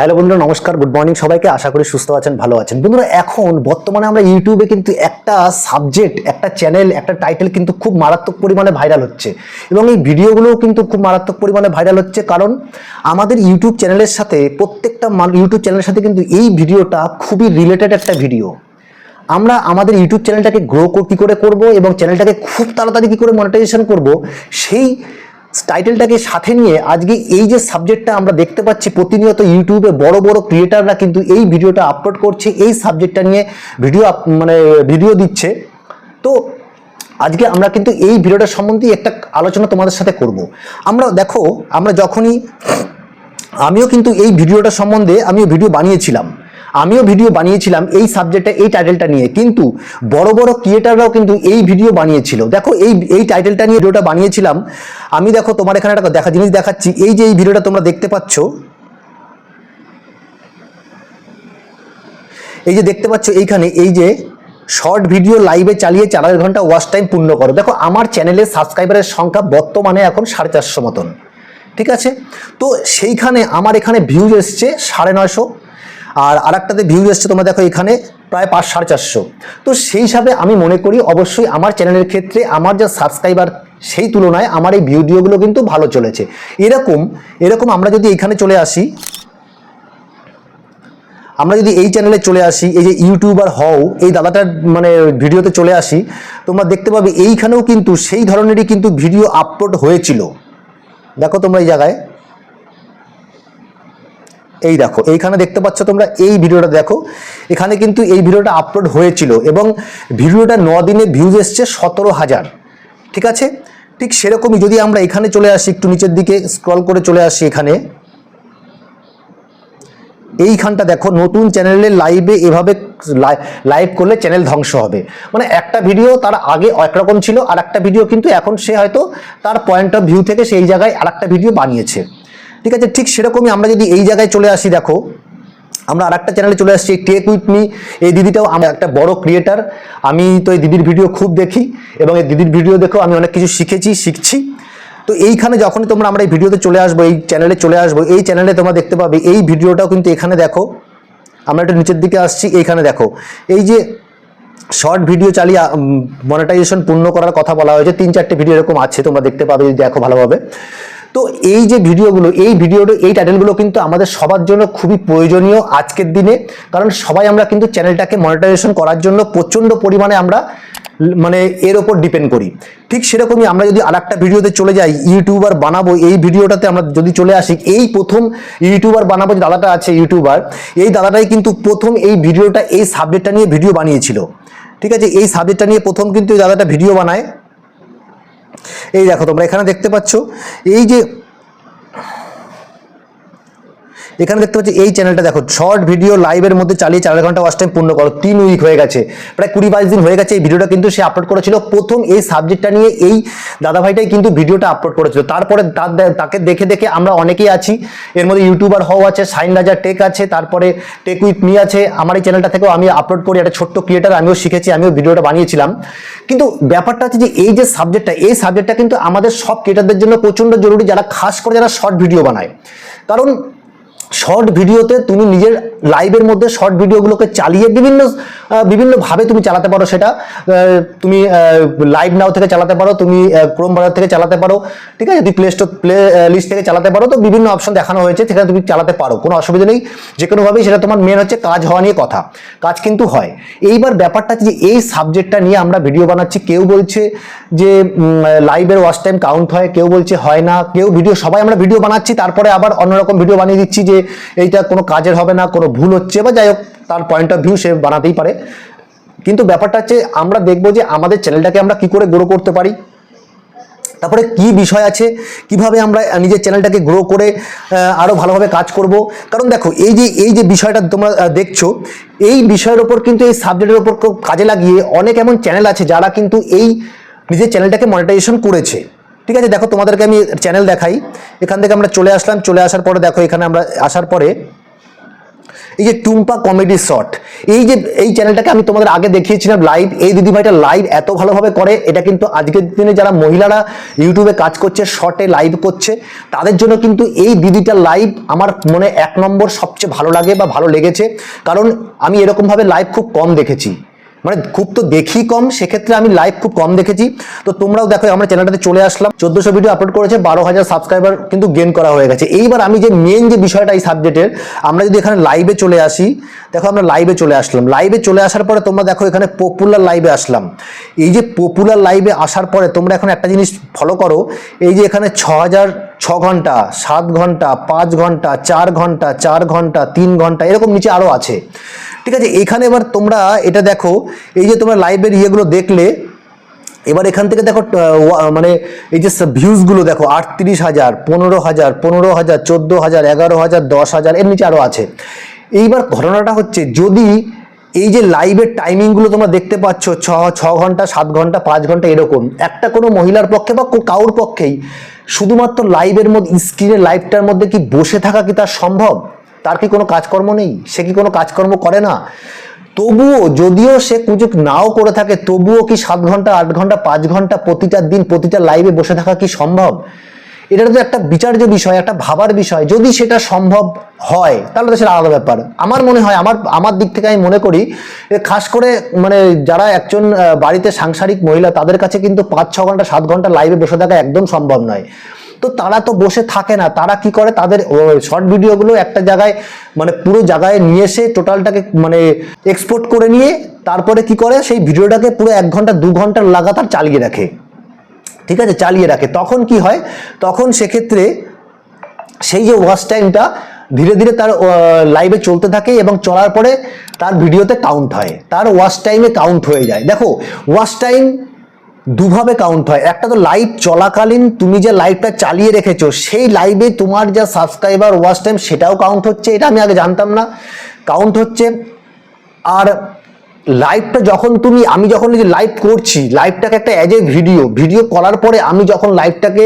Hello বন্ধুরা, নমস্কার good morning সবাইকে, আশা করি সুস্থ আছেন, ভালো আছেন। বন্ধুরা, এখন বর্তমানে আমরা ইউটিউবে কিন্তু একটা সাবজেক্ট একটা চ্যানেল একটা টাইটেল কিন্তু খুব মারাত্মক পরিমাণে ভাইরাল হচ্ছে। এবং এই ভিডিওগুলোও কিন্তু খুব মারাত্মক পরিমাণে ভাইরাল হচ্ছে কারণ আমাদের ইউটিউব চ্যানেলের সাথে, প্রত্যেকটা ইউটিউব চ্যানেলের সাথে কিন্তু এই ভিডিওটা খুবই রিলেটেড একটা ভিডিও আমরা আমাদের ইউটিউব চ্যানেলটাকে গ্রো কী করে করব এবং চ্যানেলটাকে খুব তাড়াতাড়ি কী করে মনিটাইজেশন করব, সেই টাইটেলটাকে সাথে নিয়ে আজকে এই যে সাবজেক্টটা আমরা দেখতে পাচ্ছি প্রতিনিয়ত ইউটিউবে বড় বড় ক্রিয়েটাররা কিন্তু এই ভিডিওটা আপলোড করছে, এই সাবজেক্টটা নিয়ে ভিডিও মানে ভিডিও দিচ্ছে। তো আজকে আমরা কিন্তু এই ভিডিওটা সম্বন্ধে একটা আলোচনা তোমাদের সাথে করব। আমরা দেখো, আমরা যখনই আমিও কিন্তু এই ভিডিওটা সম্বন্ধে আমিও ভিডিও বানিয়েছিলাম। আমিও ভিডিও বানিয়েছিলাম এই সাবজেক্টে এই টাইটেলটা নিয়ে। কিন্তু বড় বড় ক্রিয়েটাররাও কিন্তু এই ভিডিও বানিয়েছিল। দেখো, এই এই টাইটেলটা নিয়ে ভিডিওটা বানিয়েছিলাম। আমি দেখো, তোমার এখানে একটা দেখা জিনিস দেখাচ্ছি। এই যে এই ভিডিওটা তোমরা দেখতে পাচ্ছ, এই যে দেখতে পাচ্ছ এইখানে, এই যে শর্ট ভিডিও লাইভে চালিয়ে চার হাজার ঘণ্টা ওয়াচ টাইম পূর্ণ করো। দেখো, আমার চ্যানেলের সাবস্ক্রাইবারের সংখ্যা বর্তমানে এখন সাড়ে চারশো মতন। ঠিক আছে? তো সেইখানে, আমার এখানে ভিউজ এসছে সাড়ে নয়শো। আর আরেকটাতে ভিউ এসছে তোমরা দেখো এখানে প্রায় পাঁচ, সাড়ে চারশো। তো সেই হিসাবে আমি মনে করি অবশ্যই আমার চ্যানেলের ক্ষেত্রে আমার যা সাবস্ক্রাইবার সেই তুলনায় আমার এই ভিডিওগুলো কিন্তু ভালো চলেছে। এরকম এরকম আমরা যদি এখানে চলে আসি, আমরা যদি এই চ্যানেলে চলে আসি, এই যে ইউটিউবার হও, এই দাদাটার মানে ভিডিওতে চলে আসি, তোমরা দেখতে পাবে এইখানেও কিন্তু সেই ধরনেরই কিন্তু ভিডিও আপলোড হয়েছিল। দেখো তোমরা এই জায়গায়। এই দেখো, এইখানে দেখতে পাচ্ছ তোমরা, এই ভিডিওটা দেখো। এখানে কিন্তু এই ভিডিওটা আপলোড হয়েছিল এবং ভিডিওটা ন দিনে ভিউজ এসছে সতেরো হাজার। ঠিক আছে? ঠিক সেরকমই যদি আমরা এখানে চলে আসি, একটু নিচের দিকে স্ক্রল করে চলে আসি এখানে। এইখানটা দেখো, নতুন চ্যানেলে লাইভে এভাবে লাইভ করলে চ্যানেল ধ্বংস হবে। মানে একটা ভিডিও তার আগে একরকম ছিল আর একটা ভিডিও কিন্তু এখন সে হয়তো তার পয়েন্ট অফ ভিউ থেকে সেই জায়গায় আর ভিডিও বানিয়েছে। ঠিক আছে, ঠিক সেরকমই আমরা যদি এই জায়গায় চলে আসি, দেখো, আমরা আর একটা চ্যানেলে চলে আসছি টেক উইথ মি এই দিদিটাও আমার একটা বড় ক্রিয়েটার আমি তো এই দিদির ভিডিও খুব দেখি এবং এই দিদির ভিডিও দেখেও আমি অনেক কিছু শিখেছি, শিখছি। তো এইখানে যখনই তোমরা আমরা এই ভিডিওতে চলে আসব, এই চ্যানেলে চলে আসব, এই চ্যানেলে তোমরা দেখতে পাবে, এই ভিডিওটাও কিন্তু এখানে দেখো। আমরা একটু নিচের দিকে আসছি, এইখানে দেখো। এই যে শর্ট ভিডিও চালিয়ে মনিটাইজেশন পূর্ণ করার কথা বলা হয়েছে, তিন চারটে ভিডিও এরকম আছে, তোমরা দেখতে পাবে, যদি দেখো ভালোভাবে। তো এই যে ভিডিওগুলো, এই ভিডিওটা এই টাইটেলগুলো কিন্তু আমাদের সবার জন্য খুবই প্রয়োজনীয় আজকের দিনে। কারণ সবাই আমরা কিন্তু চ্যানেলটাকে মনিটাইজেশন করার জন্য প্রচণ্ড পরিমাণে আমরা মানে এর ওপর ডিপেন্ড করি। ঠিক সেরকমই আমরা যদি আর একটা ভিডিওতে চলে যাই ইউটিউবার বানাবো, এই ভিডিওটাতে আমরা যদি চলে আসি, এই প্রথম ইউটিউবার বানাবো যে দাদাটা আছে ইউটিউবার এই দাদাটাই কিন্তু প্রথম এই ভিডিওটা, এই সাবজেক্টটা নিয়ে ভিডিও বানিয়েছিল। ঠিক আছে, এই সাবজেক্টটা নিয়ে প্রথম কিন্তু দাদাটা ভিডিও বানায়। এই দেখো তোমরা এখানে দেখতে পাচ্ছ এই যে এখানে দেখতে পাচ্ছি এই চ্যানেলটা দেখো শর্ট ভিডিও লাইভের মধ্যে চালিয়ে চার ঘণ্টা ওয়াচ টাইম পূর্ণ করো, তিন উইক হয়ে গেছে, প্রায় কুড়ি বাইশ দিন হয়ে গেছে, এই ভিডিওটা কিন্তু সে আপলোড করেছিল। প্রথম এই সাবজেক্টটা নিয়ে এই দাদাভাইটাই কিন্তু ভিডিওটা আপলোড করেছিল। তারপরে তার তাকে দেখে দেখে আমরা অনেকেই আছি। এর মধ্যে ইউটিউবার হও আছে, সাইন রাজা টেক আছে, তারপরে টেক উইথ মি আছে। আমার এই চ্যানেলটা থেকেও আমি আপলোড করি, একটা ছোট্ট ক্রিয়েটার আমিও শিখেছি, আমিও ভিডিওটা বানিয়েছিলাম। কিন্তু ব্যাপারটা হচ্ছে যে এই যে সাবজেক্টটা এই সাবজেক্টটা কিন্তু আমাদের সব ক্রিয়েটারদের জন্য প্রচণ্ড জরুরি, যারা খাস করে যারা শর্ট ভিডিও বানায়। কারণ শর্ট ভিডিওতে তুমি নিজের লাইভের মধ্যে শর্ট ভিডিওগুলোকে চালিয়ে বিভিন্ন বিভিন্নভাবে তুমি চালাতে পারো সেটা। তুমি লাইভ নাও থেকে চালাতে পারো, তুমি ক্রোম বাজার থেকে চালাতে পারো, ঠিক আছে? তুমি প্লে স্টোর প্লে লিস্ট থেকে চালাতে পারো, তো বিভিন্ন অপশন দেখানো হয়েছে, সেখানে তুমি চালাতে পারো, কোনো অসুবিধা নেই। যে কোনোভাবেই সেটা তোমার মেন হচ্ছে কাজ হওয়া নিয়ে কথা। কাজ কিন্তু হয়। এইবার ব্যাপারটা যে এই সাবজেক্টটা নিয়ে আমরা ভিডিও বানাচ্ছি, কেউ বলছে যে লাইভের ওয়াচ টাইম কাউন্ট হয়, কেউ বলছে হয় না, কেউ ভিডিও সবাই আমরা ভিডিও বানাচ্ছি, তারপরে আবার অন্যরকম ভিডিও বানিয়ে দিচ্ছি যে এইটা কোনো কাজের হবে না, কোনো ভুল হচ্ছে বা যাই হোক, তার পয়েন্ট অফ ভিউ সে বানাতেই পারে। কিন্তু ব্যাপারটা হচ্ছে, আমরা দেখব যে আমাদের চ্যানেলটাকে আমরা কি করে গ্রো করতে পারি, তারপরে কি বিষয় আছে, কীভাবে আমরা নিজের চ্যানেলটাকে গ্রো করে আরও ভালোভাবে কাজ করব। কারণ দেখো, এই যে এই যে বিষয়টা তোমরা দেখছ, এই বিষয়ের ওপর কিন্তু এই সাবজেক্টের ওপর কাজে লাগিয়ে অনেক এমন চ্যানেল আছে যারা কিন্তু এই নিজের চ্যানেলটাকে মনিটাইজেশন করেছে। ঠিক আছে, দেখো তোমাদেরকে আমি চ্যানেল দেখাই। এখান থেকে আমরা চলে আসলাম, চলে আসার পরে দেখো এখানে আমরা আসার পরে এই যে টুম্পা কমেডি শট এই যে, এই চ্যানেলটাকে আমি তোমাদের আগে দেখিয়েছিলাম লাইভ এই দিদিভাইটা লাইভ এত ভালোভাবে করে, এটা কিন্তু আজকের দিনে যারা মহিলারা ইউটিউবে কাজ করছে শর্টে লাইভ করছে, তাদের জন্য কিন্তু এই দিদিটা লাইভ আমার মনে এক নম্বর সবচেয়ে ভালো লাগে বা ভালো লেগেছে। কারণ আমি এরকমভাবে লাইভ খুব কম দেখেছি। মানে খুব তো দেখি কম, সেক্ষেত্রে আমি লাইভ খুব কম দেখেছি। তো তোমরাও দেখো, আমরা চ্যানেলটাতে চলে আসলাম। চোদ্দশো ভিডিও আপলোড করেছে, বারো হাজার সাবস্ক্রাইবার কিন্তু গেন করা হয়ে গেছে। এইবার আমি যে মেন যে বিষয়টা এই সাবজেক্টের আমরা যদি এখানে লাইভে চলে আসি, দেখো আমরা লাইভে চলে আসলাম। লাইভে চলে আসার পরে তোমরা দেখো এখানে পপুলার লাইভে আসলাম। এই যে পপুলার লাইভে আসার পরে তোমরা এখন একটা জিনিস ফলো করো, এই যে এখানে ছ হাজার ছ ঘণ্টা, সাত ঘণ্টা, পাঁচ ঘণ্টা, চার ঘণ্টা চার ঘণ্টা, তিন ঘণ্টা, এরকম নিচে আরও আছে। ঠিক আছে এখানে এবার তোমরা এটা দেখো, এই যে তোমরা লাইভের ইয়েগুলো দেখলে, এবার এখান থেকে দেখো মানে এই যে ভিউজগুলো দেখো, আটত্রিশ হাজার, পনেরো হাজার পনেরো হাজার, চোদ্দ হাজার, এগারো হাজার, দশ হাজার, এর নিচে আরও আছে। এইবার ঘটনাটা হচ্ছে, যদি এই যে লাইভের টাইমিংগুলো তোমরা দেখতে পাচ্ছ, ছ ছ ঘণ্টা, সাত ঘণ্টা, পাঁচ ঘণ্টা এরকম, একটা কোনো মহিলার পক্ষে বা কো- কারোর পক্ষেই, শুধুমাত্র লাইভের মধ্যে স্ক্রিনের লাইভটার মধ্যে কি বসে থাকা কি তার সম্ভব? তার কি কোনো কাজকর্ম নেই? সে কি কোনো কাজকর্ম করে না? তবুও যদিও সে কুচুক নাও করে থাকে, তবুও কি সাত ঘণ্টা, আট ঘণ্টা, পাঁচ ঘণ্টা, প্রতিটা দিন, প্রতিটা লাইভে বসে থাকা কি সম্ভব? এটা তো একটা বিচার্য বিষয়, একটা ভাবার বিষয়। যদি সেটা সম্ভব হয়, তাহলে তো সেটা আলাদা ব্যাপার। আমার মনে হয়, আমার আমার দিক থেকে আমি মনে করি খাস করে মানে যারা একজন বাড়িতে সাংসারিক মহিলা, তাদের কাছে কিন্তু পাঁচ, ছ ঘণ্টা, সাত ঘণ্টা লাইভে বসে থাকা একদম সম্ভব নয়। তো তারা তো বসে থাকে না। তারা কি করে? তাদের শর্ট ভিডিওগুলো একটা জায়গায় মানে পুরো জায়গায় নিয়ে এসে টোটালটাকে মানে এক্সপোর্ট করে নিয়ে তারপরে কি করে? সেই ভিডিওটাকে পুরো এক ঘণ্টা, দু ঘণ্টা লাগাতার চালিয়ে রাখে। ঠিক আছে? চালিয়ে রাখে। তখন কি হয়? তখন সেক্ষেত্রে সেই যে ওয়াচ টাইমটা ধীরে ধীরে তার লাইভে চলতে থাকে এবং চলার পরে তার ভিডিওতে কাউন্ট হয়। তার ওয়াচ টাইমে কাউন্ট হয়ে যায়। দেখো ওয়াচ টাইম দুভাবে কাউন্ট হয়। একটা তো লাইভ চলাকালীন তুমি যে লাইভটা চালিয়ে রেখেছো, সেই লাইভে তোমার যা সাবস্ক্রাইবার ওয়াচ টাইম সেটাও কাউন্ট হচ্ছে, এটা আমি আগে জানতাম না। কাউন্ট হচ্ছে, আর লাইভটা যখন তুমি, আমি যখন যে লাইভ করছি লাইভটাকে একটা অ্যাজ এ ভিডিও ভিডিও করার পরে আমি যখন লাইভটাকে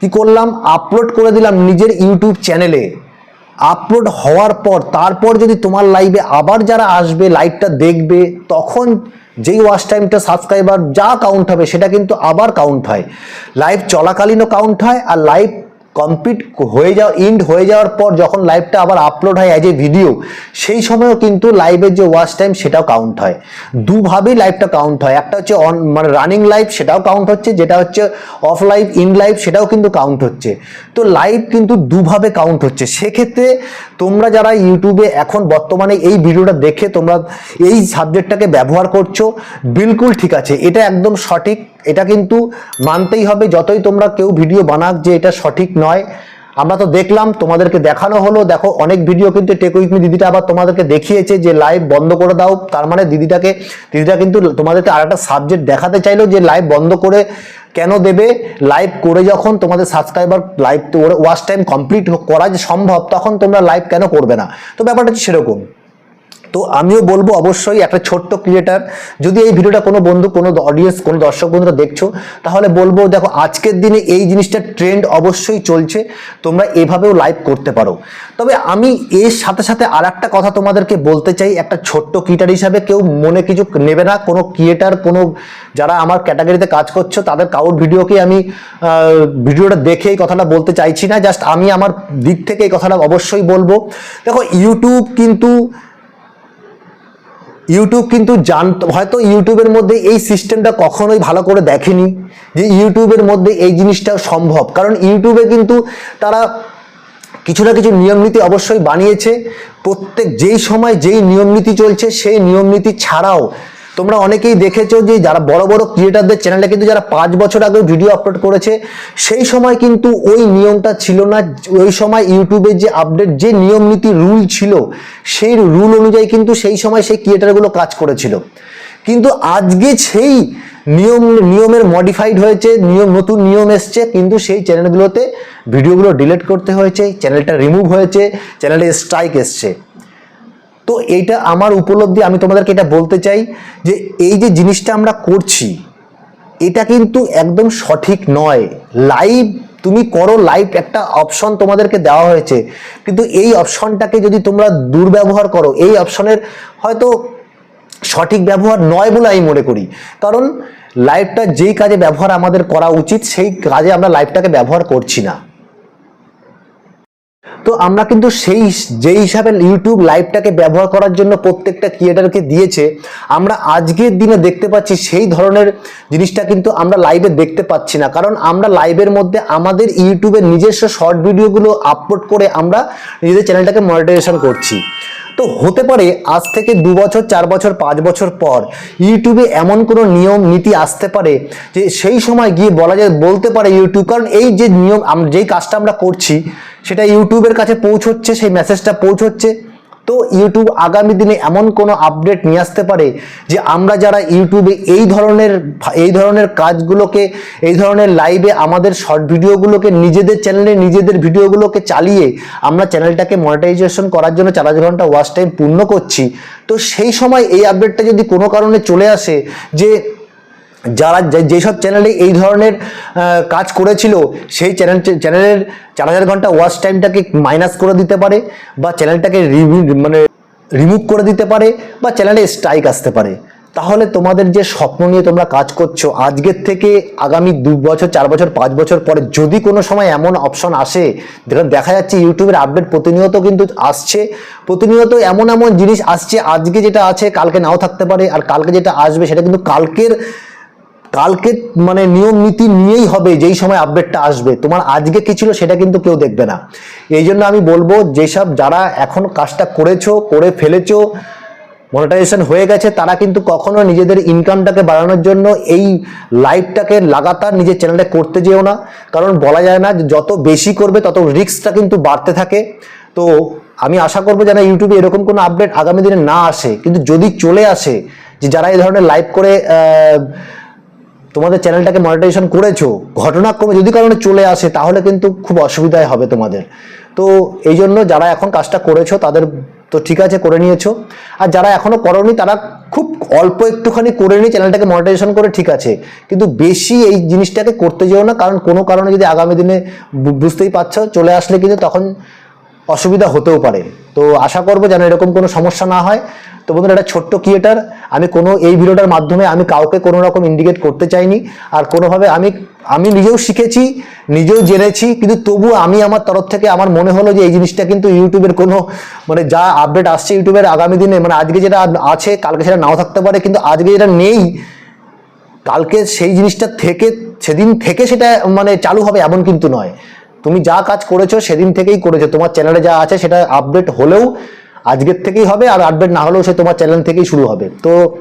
কি করলাম আপলোড করে দিলাম নিজের ইউটিউব চ্যানেলে আপলোড হওয়ার পর, তারপর যদি তোমার লাইভে আবার যারা আসবে লাইভটা দেখবে, তখন যেই ওয়াচ টাইমটা সাবস্ক্রাইবার যা কাউন্ট হবে, সেটা কিন্তু আবার কাউন্ট হয়। লাইভ চলাকালীনও কাউন্ট হয় আর লাইভ কমপ্লিট হয়ে যাওয়া ইন্ড হয়ে যাওয়ার পর যখন লাইভটা আবার আপলোড হয় অ্যাজ এ ভিডিও সেই সময়ও কিন্তু লাইভের যে ওয়াচ টাইম সেটাও কাউন্ট হয়। দুভাবেই লাইভটা কাউন্ট হয়। একটা হচ্ছে অন মানে রানিং লাইভ সেটাও কাউন্ট হচ্ছে, যেটা হচ্ছে অফ লাইভ ইন লাইভ সেটাও কিন্তু কাউন্ট হচ্ছে। তো লাইভ কিন্তু দুভাবে কাউন্ট হচ্ছে। সেক্ষেত্রে তোমরা যারা ইউটিউবে এখন বর্তমানে এই ভিডিওটা দেখে তোমরা এই সাবজেক্টটাকে ব্যবহার করছ, বিলকুল ঠিক আছে। এটা একদম সঠিক। এটা কিন্তু মানতেই হবে। যতই তোমরা কেউ ভিডিও বানাক যে এটা সঠিক নয়। আমরা তো দেখলাম, তোমাদেরকে দেখানো হলো। দেখো, অনেক ভিডিও কিন্তু টেক উইথ মি দিদিটা আবার তোমাদেরকে দেখিয়েছে যে লাইভ বন্ধ করে দাও। তার মানে দিদিটাকে, দিদিটা কিন্তু তোমাদেরকে আর একটা সাবজেক্ট দেখাতে চাইলো যে লাইভ বন্ধ করে কেন দেবে? লাইভ করে যখন তোমাদের subscriber live watch time complete করা যে সম্ভব, তখন তোমরা লাইভ কেন করবে না? তো ব্যাপারটা হচ্ছে সেরকম। তো আমিও বলব অবশ্যই একটা ছোট্ট ক্রিয়েটার যদি এই ভিডিওটা কোনো বন্ধু, কোনো অডিয়েন্স কোনো দর্শক বন্ধুরা দেখছ, তাহলে বলব দেখো আজকের দিনে এই জিনিসটা ট্রেন্ড অবশ্যই চলছে, তোমরা এভাবেও লাইভ করতে পারো। তবে আমি এর সাথে সাথে আর একটা কথা তোমাদেরকে বলতে চাই, একটা ছোট্ট ক্রিয়েটার হিসাবে কেউ মনে কিছু নেবে না, কোনো ক্রিয়েটার কোনো যারা আমার ক্যাটাগরিতে কাজ করছ, তাদের কাউর ভিডিওকে আমি ভিডিওটা দেখে এই কথাটা বলতে চাইছি না জাস্ট আমি আমার দিক থেকে এই কথাটা অবশ্যই বলব। দেখো ইউটিউব কিন্তু ইউটিউব কিন্তু জান হয়তো ইউটিউবের মধ্যে এই সিস্টেমটা কখনোই ভালো করে দেখেনি যে ইউটিউবের মধ্যে এই জিনিসটা সম্ভব। কারণ ইউটিউবে কিন্তু তারা কিছু না কিছু নিয়ম নীতি অবশ্যই বানিয়েছে। প্রত্যেক যেই সময় যেই নিয়ম নীতি চলছে, সেই নিয়ম নীতি ছাড়াও তোমরা অনেকেই দেখেছ যে যারা বড় বড় ক্রিয়েটারদের চ্যানেলে কিন্তু যারা পাঁচ বছর আগে ভিডিও আপলোড করেছে, সেই সময় কিন্তু ওই নিয়মটা ছিল না। ওই সময় ইউটিউবের যে আপডেট যে নিয়ম নীতি রুল ছিল, সেই রুল অনুযায়ী কিন্তু সেই সময় সেই ক্রিয়েটারগুলো কাজ করেছিল। কিন্তু আজকে সেই নিয়ম, নিয়মের মডিফাইড হয়েছে, নিয়ম, নতুন নিয়ম এসছে, কিন্তু সেই চ্যানেলগুলোতে ভিডিওগুলো ডিলিট করতে হয়েছে চ্যানেলটা রিমুভ হয়েছে চ্যানেলে স্ট্রাইক এসছে। তো এইটা আমার উপলব্ধি, আমি তোমাদেরকে এটা বলতে চাই যে এই যে জিনিসটা আমরা করছি, এটা কিন্তু একদম সঠিক নয়। লাইভ তুমি করো লাইভ একটা অপশন তোমাদেরকে দেওয়া হয়েছে। কিন্তু এই অপশনটাকে যদি তোমরা দুর্ব্যবহার করো, এই অপশনের হয়তো সঠিক ব্যবহার নয় বলে আমি মনে করি। কারণ লাইভটা যেই কাজে ব্যবহার আমাদের করা উচিত, সেই কাজে আমরা লাইভটাকে ব্যবহার করছি না। তো আমরা কিন্তু সেই যেই হিসাবে ইউটিউব লাইভটাকে ব্যবহার করার জন্য প্রত্যেকটা ক্রিয়েটারকে দিয়েছে, আমরা আজকের দিনে দেখতে পাচ্ছি সেই ধরনের জিনিসটা কিন্তু আমরা লাইভে দেখতে পাচ্ছি না। কারণ আমরা লাইভের মধ্যে আমাদের ইউটিউবের নিজস্ব শর্ট ভিডিওগুলো আপলোড করে আমরা নিজেদের চ্যানেলটাকে মনিটাইজেশন করছি। তো হতে পারে আজ থেকে দু বছর, চার বছর, পাঁচ বছর পর ইউটিউবে এমন কোনো নিয়ম, নীতি আসতে পারে যে সেই সময় গিয়ে বলা যায়, বলতে পারে ইউটিউব। কারণ এই যে নিয়ম যেই কাজটা আমরা করছি, সেটা ইউটিউবের কাছে পৌঁছচ্ছে, সেই মেসেজটা পৌঁছচ্ছে। তো ইউটিউব আগামী দিনে এমন কোনো আপডেট নিয়ে আসতে পারে যে আমরা যারা ইউটিউবে এই ধরনের এই ধরনের কাজগুলোকে, এই ধরনের লাইভে আমাদের শর্ট ভিডিওগুলোকে নিজেদের চ্যানেলে নিজেদের ভিডিওগুলোকে চালিয়ে আমরা চ্যানেলটাকে মনিটাইজেশন করার জন্য চার ঘণ্টা ওয়াচ টাইম পূর্ণ করছি। তো সেই সময় এই আপডেটটা যদি কোনো কারণে চলে আসে যে যারা যেসব চ্যানেলে এই ধরনের কাজ করেছিল, সেই চ্যানেল চ্যানেলের চার হাজার ঘণ্টা ওয়াচ টাইমটাকে মাইনাস করে দিতে পারে বা চ্যানেলটাকে মানে রিমুভ করে দিতে পারে বা চ্যানেলে স্ট্রাইক আসতে পারে। তাহলে তোমাদের যে স্বপ্ন নিয়ে তোমরা কাজ করছ, আজকের থেকে আগামী দু বছর, চার বছর, পাঁচ বছর পরে যদি কোনো সময় এমন অপশন আসে, যেখানে দেখা যাচ্ছে ইউটিউবের আপডেট প্রতিনিয়ত কিন্তু আসছে, প্রতিনিয়ত এমন এমন জিনিস আসছে, আজকে যেটা আছে কালকে নাও থাকতে পারে, আর কালকে যেটা আসবে সেটা কিন্তু কালকের কালকে মানে নিয়ম নীতি নিয়েই হবে, যেই সময় আপডেটটা আসবে। তোমার আজকে কি ছিল সেটা কিন্তু কেউ দেখবে না। এই জন্য আমি বলব, যেসব যারা এখন কাজটা করেছ, করে ফেলেছো মনিটাইজেশন হয়ে গেছে, তারা কিন্তু কখনো নিজেদের ইনকামটাকে বাড়ানোর জন্য এই লাইভটাকে লাগাতার নিজের চ্যানেলে করতে যেও না। কারণ বলা যায় না যত বেশি করবে, তত রিস্কটা কিন্তু বাড়তে থাকে। তো আমি আশা করব যেন ইউটিউবে এরকম কোনো আপডেট আগামী দিনে না আসে। কিন্তু যদি চলে আসে, যে যারা এই ধরনের লাইভ করে তোমাদের চ্যানেলটাকে মনিটাইজেশন করেছ, ঘটনাক্রমে যদি কারণে চলে আসে, তাহলে কিন্তু খুব অসুবিধায় হবে তোমাদের। তো এই জন্য যারা এখন কাজটা করেছ, তাদের তো ঠিক আছে, করে নিয়েছো। আর যারা এখনও করনি, তারা খুব অল্প একটুখানি করে নিয়ে চ্যানেলটাকে মনিটাইজেশন করে ঠিক আছে। কিন্তু বেশি এই জিনিসটাকে করতে যেও না, কারণ কোনো কারণে যদি আগামী দিনে বুঝতেই পারছ, চলে আসলে কিন্তু তখন অসুবিধা হতেও পারে। তো আশা করব যেন এরকম কোনো সমস্যা না হয়। তো বন্ধুরা একটা ছোট্ট ক্রিয়েটার আমি কোনো এই ভিডিওটার মাধ্যমে আমি কাউকে কোনো রকম ইন্ডিকেট করতে চাইনি। আর কোনোভাবে আমি আমি নিজেও শিখেছি, নিজেও জেনেছি, কিন্তু তবু আমি আমার তরফ থেকে আমার মনে হলো যে এই জিনিসটা কিন্তু ইউটিউবের কোনো মানে যা আপডেট আসছে ইউটিউবের আগামী দিনে মানে আজকে যেটা আছে, কালকে সেটা নাও থাকতে পারে, কিন্তু আজকে যেটা নেই, কালকে সেই জিনিসটা থেকে, সেদিন থেকে সেটা মানে চালু হবে এমন কিন্তু নয়। তুমি যা কাজ করেছ সেদিন থেকেই করেছ। তোমার চ্যানেলে যা আছে সেটা আপডেট হলেও আজকের থেকেই হবে আর আপডেট না হলেও সে তোমার চ্যানেল থেকেই শুরু হবে। তো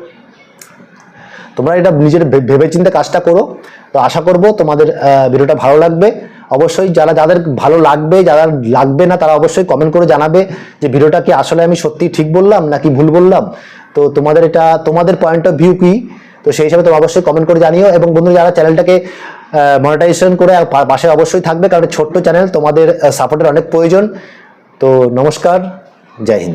তোমরা এটা নিজের ভে- ভেবেচিন্তে কাজটা করো। তো আশা করব তোমাদের ভিডিওটা ভালো লাগবে। অবশ্যই যারা, যাদের ভালো লাগবে, যারা লাগবে না, তারা অবশ্যই কমেন্ট করে জানাবে যে ভিডিওটা কি আসলে আমি সত্যি ঠিক বললাম নাকি ভুল বললাম। তো তোমাদের এটা, তোমাদের পয়েন্ট অফ ভিউ কি? তো সেই হিসাবে তোমরা অবশ্যই কমেন্ট করে জানিও। এবং বন্ধুরা, যারা চ্যানেলটাকে মনিটাইজেশন করে পাশে অবশ্যই থাকবে, কারণ ছোট্ট চ্যানেল তোমাদের সাপোর্টের অনেক প্রয়োজন। তো নমস্কার, জয় হিন্দ।